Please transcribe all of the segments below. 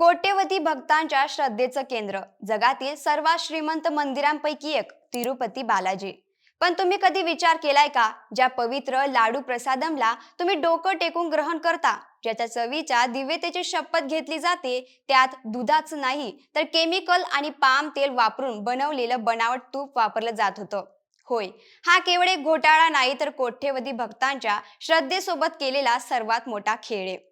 कोट्यवधी भक्तांच्या श्रद्धेचं केंद्र. जगातील सर्वात श्रीमंत मंदिरांपैकी एक तिरुपती बालाजी. पण तुम्ही कधी विचार केलाय का? ज्या पवित्र लाडू प्रसादमला तुम्ही डोकं टेकून ग्रहण करता ज्याच्या चवीच्या दिव्यतेची शपथ घेतली जाते त्यात दुधाचं नाही तर केमिकल आणि पाम तेल वापरून बनवलेलं बनावट तूप वापरलं जात होतं. होय हा केवळ एक घोटाळा नाही तर कोट्यवधी भक्तांच्या श्रद्धेसोबत केलेला सर्वात मोठा खेळ आहे.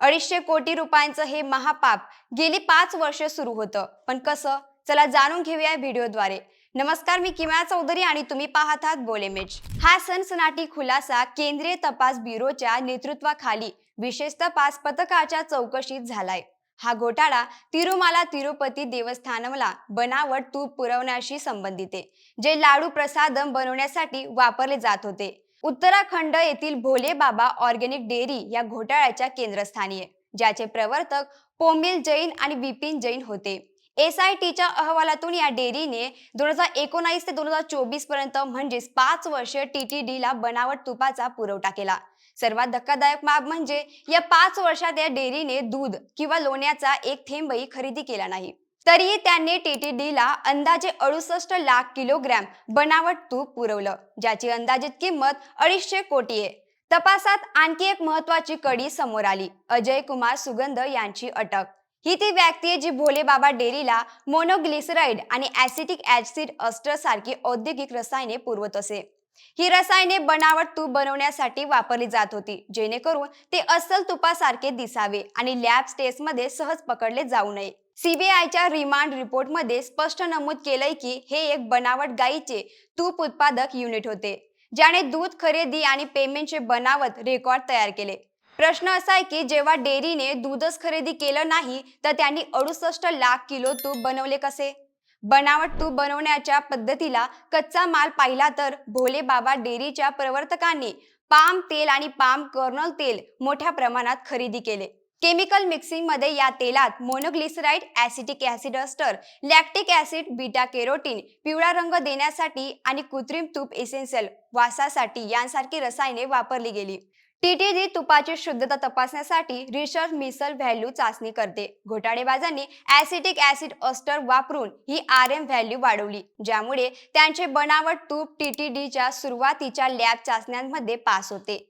अडीचशे कोटी रुपयांचं हे महापाप गेली पाच वर्ष सुरू होतं. पण कसं? चला जाणून घेऊया व्हिडिओद्वारे. नमस्कार मी किमया चौधरी आणि तुम्ही पाहत आहात बोलेमेज हा सनसनाटी खुलासा केंद्रीय तपास ब्युरोच्या नेतृत्वाखाली विशेष तपास पथकाच्या चौकशीत झालाय. हा घोटाळा तिरुमाला तिरुपती देवस्थानमला बनावट तूप पुरवण्याशी संबंधित आहे. जे लाडू प्रसादम बनवण्यासाठी वापरले जात होते. उत्तराखंड येथील भोले बाबा ऑर्गेनिक डेअरी या घोटाळ्याच्या केंद्रस्थानी आहे ज्याचे प्रवर्तक पोमिल जैन आणि विपिन जैन होते. एस आय टीच्या अहवालातून या डेअरीने दोन हजार एकोणावीस ते दोन हजार चोवीसपर्यंत म्हणजेच पाच वर्ष टी टी डीला बनावट तुपाचा पुरवठा केला. सर्वात धक्कादायक बाब म्हणजे या पाच वर्षात या डेअरीने दूध किंवा लोण्याचा एक थेंबही खरेदी केला नाही. तरीही त्यांनी टीटीडीला अंदाजे अडुसष्ट लाख किलोग्रॅम बनावट तूप पुरवलं ज्याची अंदाजित किंमत अडीचशे कोटी आहे. तपासात आणखी एक महत्वाची कडी समोर आली अजय कुमार सुगंध यांची अटक. ही ती व्यक्ती आहे जी भोले बाबा डेअरीला मोनोग्लिसराइड आणि ऍसिटिक ऍसिड अस्टर सारखी औद्योगिक रसायने पुरवत असे. ही रसायने बनावट तूप बनवण्यासाठी वापरली जात होती जेणेकरून ते अस्सल तुपासारखे दिसावे आणि लॅब टेस्टमध्ये सहज पकडले जाऊ नये. सीबीआयच्या रिमांड रिपोर्टमध्ये स्पष्ट नमूद केलंय की हे एक बनावट गायीचे तूप उत्पादक युनिट होते ज्याने दूध खरेदी आणि पेमेंटचे बनावट रेकॉर्ड तयार केले. प्रश्न असा आहे की जेव्हा डेअरीने दूधच खरेदी केलं नाही तर त्यांनी अडुसष्ट लाख किलो तूप बनवले कसे? बनावट तूप बनवण्याच्या पद्धतीला कच्चा माल पाहिला तर भोले बाबा डेअरीच्या प्रवर्तकांनी पाम तेल आणि पाम कर्नल तेल मोठ्या प्रमाणात खरेदी केले. केमिकल मिक्सिंगमध्ये या तेलात monoglyceride acetic acid ester lactic acid beta carotene पिवळा रंग देण्यासाठी आणि कृत्रिम तूप एसेन्शियल वासासाठी यांसारखी रसायने वापरली गेली. टीटीडी तुपाची शुद्धता तपासण्यासाठी रिसर्च मिसल व्हॅल्यू चाचणी करते. घोटाळेबाजांनी ऍसिटिक ऍसिड अस्टर वापरून ही आर एम व्हॅल्यू वाढवली ज्यामुळे त्यांचे बनावट तूप टीटीडीच्या सुरुवातीच्या लॅब चाचण्यांमध्ये पास होते.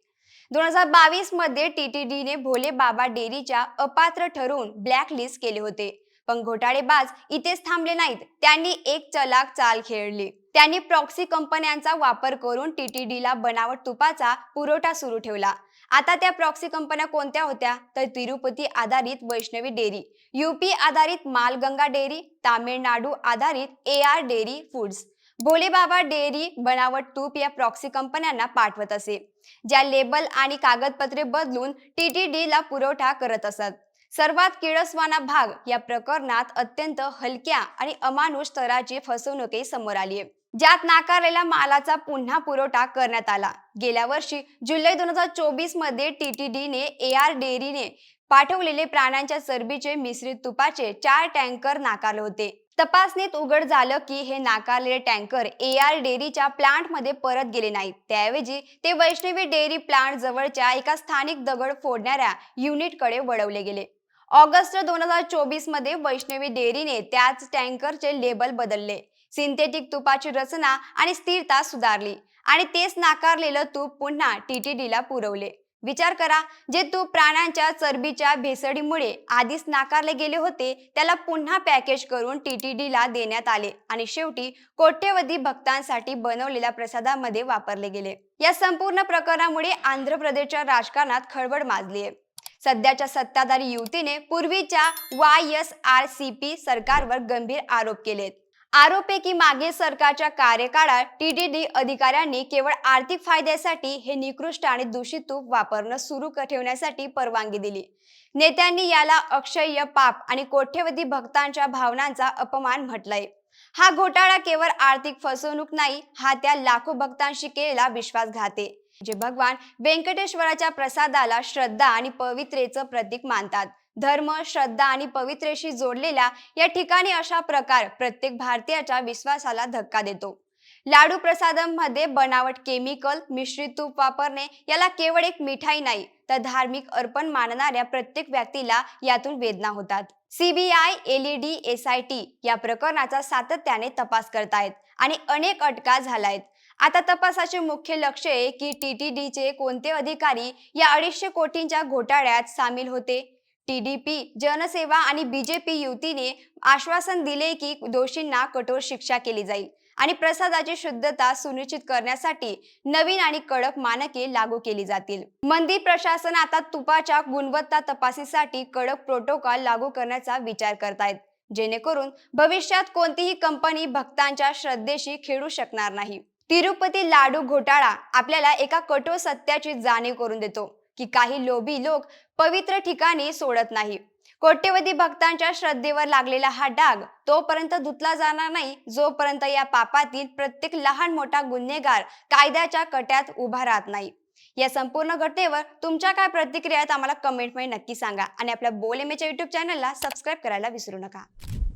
दोन हजार बावीसमध्ये टीटीडीने भोले बाबा डेअरीच्या अपात्र ठरवून ब्लॅक लिस्ट केले होते. पण घोटाळेबाज इथेच थांबले नाहीत. त्यांनी एक चलाक चाल खेळली. त्यांनी प्रॉक्सी कंपन्यांचा वापर करून टीटीडीला बनावट तुपाचा पुरवठा सुरू ठेवला. आता त्या प्रॉक्सी कंपन्या कोणत्या होत्या? तर तिरुपती आधारित वैष्णवी डेअरी यूपी आधारित मालगंगा डेअरी तामिळनाडू आधारित A R dairy foods. Bholebaba dairy बनावट तूप या प्रॉक्सी कंपन्यांना पाठवत असे. ज्या लेबल आणि कागदपत्रे बदलून टीटीडी ला पुरवठा करत असत. सर्वात किळसवाना भाग या प्रकरणात अत्यंत हलक्या आणि अमानुष स्तराची फसवणुकी समोर आली आहे ज्यात नाकारलेल्या मालाचा पुन्हा पुरवठा करण्यात आला. गेल्या वर्षी जुलै दोन हजार चोवीसमध्ये टीटीडीने ए आर डेअरीने पाठवलेले प्राण्यांच्या चरबीचे मिश्रित तुपाचे चार टँकर नाकारले होते. तपासणीत उघड झालं की हे नाकारलेले टँकर ए आर डेअरीच्या प्लांटमध्ये परत गेले नाहीत. त्याऐवजी ते वैष्णवी डेअरी प्लांट जवळच्या एका स्थानिक दगड फोडणाऱ्या युनिटकडे वळवले गेले. ऑगस्ट दोन हजार चोवीसमध्ये वैष्णवी डेअरीने त्याच टँकरचे लेबल बदलले. सिंथेटिक तुपाची रचना आणि स्थिरता सुधारली आणि तेच नाकारलेलं तूप पुन्हा टीटीडीला पुरवले. विचार करा जे तूप प्राण्यांच्या चरबीच्या भेसळीमुळे आधीच नाकारले गेले होते त्याला पुन्हा पॅकेज करून टीटीडीला देण्यात आले आणि शेवटी कोट्यवधी भक्तांसाठी बनवलेल्या प्रसादामध्ये वापरले गेले. या संपूर्ण प्रकरणामुळे आंध्र प्रदेशच्या राजकारणात खळबळ माजली आहे. सध्याच्या सत्ताधारी युतीने पूर्वीच्या Y S R C P सरकारवर गंभीर आरोप केलेत. आरोप आहे की मागे सरकारच्या कार्यकाळात टीडीडी अधिकाऱ्यांनी केवळ आर्थिक फायद्यासाठी हे निकृष्ट आणि दूषित तूप वापरणं सुरू ठेवण्यासाठी परवानगी दिली. नेत्यांनी याला अक्षय्य पाप आणि कोट्यवधी भक्तांच्या भावनांचा अपमान म्हटलाय. हा घोटाळा केवळ आर्थिक फसवणूक नाही हा त्या लाखो भक्तांशी केलेला विश्वासघात आहे. जे भगवान व्यंकटेश्वराच्या प्रसादाला श्रद्धा आणि पवित्रेचं प्रतीक मानतात. धर्म श्रद्धा आणि पवित्रेशी जोडलेल्या या ठिकाणी अशा प्रकार प्रत्येक भारतीयाच्या विश्वासाला धक्का देतो. लाडू प्रसादममध्ये बनावट केमिकल मिश्रित तूप वापरणे याला केवळ एक मिठाई नाही तर धार्मिक अर्पण मानणाऱ्या प्रत्येक व्यक्तीला यातून वेदना होतात. CBI led S I T या प्रकरणाचा सातत्याने तपास करतायत आणि अनेक अटका झालायत. आता तपासाचे मुख्य लक्ष आहे की टीटीडीचे कोणते अधिकारी या अडीचशे कोटींच्या घोटाळ्यात सामील होते? टीडीपी जनसेवा आणि बीजेपी युतीने आश्वासन दिले की दोषींना कठोर शिक्षा केली जाईल आणि प्रसादाची शुद्धता सुनिश्चित करण्यासाठी नवीन आणि कडक मानके लागू केली जातील. मंदिर प्रशासन आता तुपाच्या गुणवत्ता तपासीसाठी कडक प्रोटोकॉल लागू करण्याचा विचार करतायत जेणेकरून भविष्यात कोणतीही कंपनी भक्तांच्या श्रद्धेशी खेळू शकणार नाही. तिरुपती लाडू घोटाळा आपल्याला एका कठोर सत्याची जाणीव करून देतो की काही लोभी लोक पवित्र ठिकाणी सोडत नाही. कोट्यवधी भक्तांच्या श्रद्धेवर लागलेला हा डाग तोपर्यंत धुतला जाणार नाही जोपर्यंत या पापातील प्रत्येक लहान मोठा गुन्हेगार कायद्याच्या कट्यात उभा राहत नाही. या संपूर्ण घटनेवर तुमच्या काय प्रतिक्रिया आहेत आम्हाला कमेंटमध्ये नक्की सांगा. आणि आपल्या बोल एमएच्या युट्यूब चॅनलला सबस्क्राईब करायला विसरू नका.